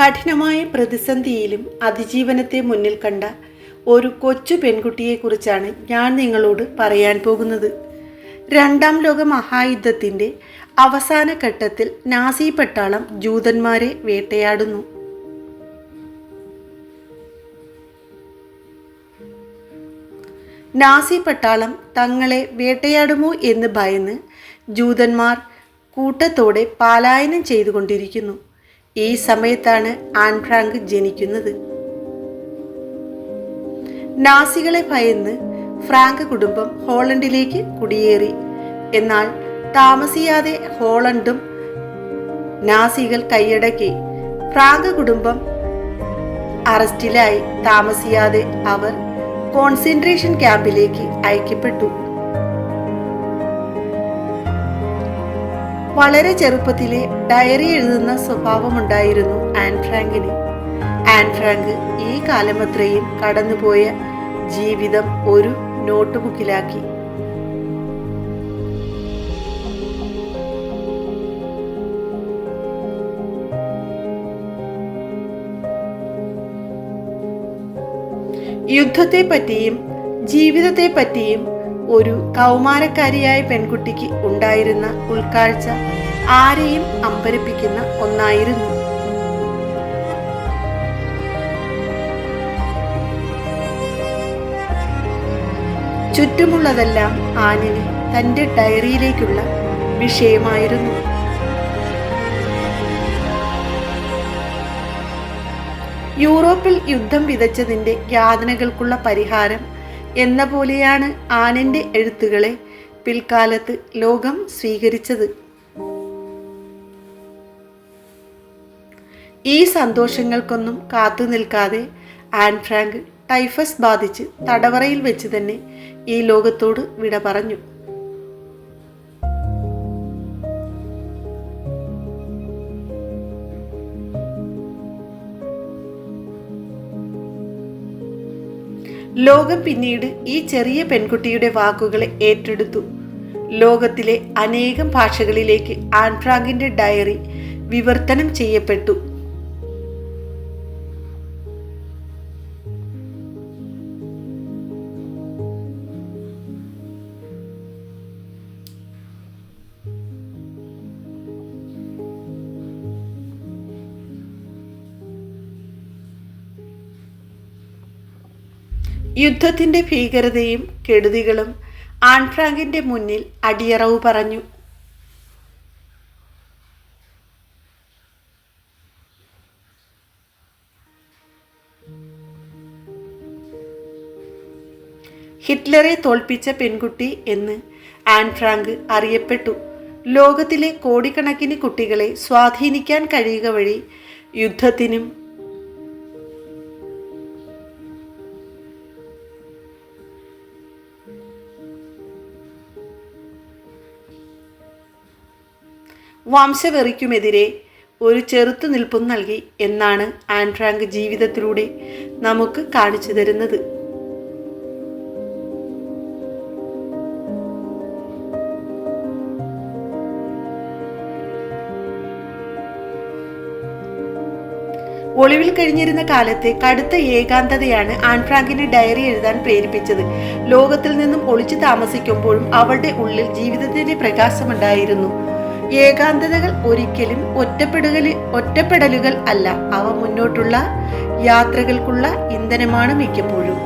കഠിനമായ പ്രതിസന്ധിയിലും അതിജീവനത്തെ മുന്നിൽ കണ്ട ഒരു കൊച്ചു പെൺകുട്ടിയെക്കുറിച്ചാണ് ഞാൻ നിങ്ങളോട് പറയാൻ പോകുന്നത്. രണ്ടാം ലോക മഹായുദ്ധത്തിന്റെ അവസാന ഘട്ടത്തിൽ നാസി പട്ടാളം ജൂതന്മാരെ വേട്ടയാടുന്നു. നാസി പട്ടാളം തങ്ങളെ വേട്ടയാടുമോ എന്ന് ഭയന്ന് ജൂതന്മാർ കൂട്ടത്തോടെ പലായനം ചെയ്തുകൊണ്ടിരിക്കുന്നു. ഈ സമയത്താണ് ആൻ ഫ്രാങ്ക് ജനിക്കുന്നത്. നാസികളെ ഭയന്ന് ഫ്രാങ്ക് കുടുംബം ഹോളണ്ടിലേക്ക് കുടിയേറി. എന്നാൽ താമസിയാതെ ഹോളണ്ടും നാസികൾ കൈയടക്കി. ഫ്രാങ്ക് കുടുംബം അറസ്റ്റിലായി. താമസിയാതെ അവർ കോൺസെൻട്രേഷൻ ക്യാമ്പിലേക്ക് അയക്കപ്പെട്ടു. വളരെ ചെറുപ്പത്തിലെ ഡയറി എഴുതുന്ന സ്വഭാവമുണ്ടായിരുന്നു ആൻ ഫ്രാങ്കിന്. ആൻ ഫ്രാങ്ക് ഈ കാലമത്രയും കടന്നുപോയ ജീവിതം ഒരു നോട്ട്ബുക്കിലാക്കി. യുദ്ധത്തെ പറ്റിയും ജീവിതത്തെ പറ്റിയും ഒരു കൗമാരക്കാരിയായ പെൺകുട്ടിക്ക് ഉണ്ടായിരുന്ന ഉൾക്കാഴ്ച ആരെയും അമ്പരിപ്പിക്കുന്ന ഒന്നായിരുന്നു. ചുറ്റുമുള്ളതെല്ലാം ആനിന് തന്റെ ഡയറിയിലേക്കുള്ള വിഷയമായിരുന്നു. യൂറോപ്പിൽ യുദ്ധം വിതച്ചതിന്റെ യാതനകൾക്കുള്ള പരിഹാരം എന്ന പോലെയാണ് ആനന്റെ എഴുത്തുകളെ പിൽക്കാലത്ത് ലോകം സ്വീകരിച്ചത്. ഈ സന്തോഷങ്ങൾക്കൊന്നും കാത്തു നിൽക്കാതെ ആൻ ഫ്രാങ്ക് ടൈഫസ് ബാധിച്ച് തടവറയിൽ വെച്ച് തന്നെ ഈ ലോകത്തോട് വിട പറഞ്ഞു. ലോകം പിന്നീട് ഈ ചെറിയ പെൺകുട്ടിയുടെ വാക്കുകളെ ഏറ്റെടുത്തു. ലോകത്തിലെ അനേകം ഭാഷകളിലേക്ക് ആൻഫ്രാങ്കിന്റെ ഡയറി വിവർത്തനം ചെയ്യപ്പെട്ടു. യുദ്ധത്തിന്റെ ഭീകരതയും കെടുതികളും ആൺഫ്രാങ്കിന്റെ മുന്നിൽ അടിയറവ് പറഞ്ഞു. ഹിറ്റ്ലറെ തോൽപ്പിച്ച പെൺകുട്ടി എന്ന് ആൻ ഫ്രാങ്ക് അറിയപ്പെട്ടു. ലോകത്തിലെ കോടിക്കണക്കിന് കുട്ടികളെ സ്വാധീനിക്കാൻ കഴിയുക വഴി യുദ്ധത്തിനും വംശവെറിക്കുമെതിരെ ഒരു ചെറുത്തുനിൽപ്പും നൽകി എന്നാണ് ആൻഡ്രാങ്ക് ജീവിതത്തിലൂടെ നമുക്ക് കാണിച്ചു തരുന്നത്. ഒളിവിൽ കഴിഞ്ഞിരുന്ന കാലത്തെ കടുത്ത ഏകാന്തതയാണ് ആൻഫ്രാങ്കിനെ ഡയറി എഴുതാൻ പ്രേരിപ്പിച്ചത്. ലോകത്തിൽ നിന്നും ഒളിച്ചു താമസിക്കുമ്പോഴും അവളുടെ ഉള്ളിൽ ജീവിതത്തിന്റെ പ്രകാശമുണ്ടായിരുന്നു. ഏകാന്തതകൾ ഒരിക്കലും ഒറ്റപ്പെടുക ഒറ്റപ്പെടലുകൾ അല്ല. അവ മുന്നോട്ടുള്ള യാത്രകൾക്കുള്ള ഇന്ധനമാണ് മിക്കപ്പോഴും.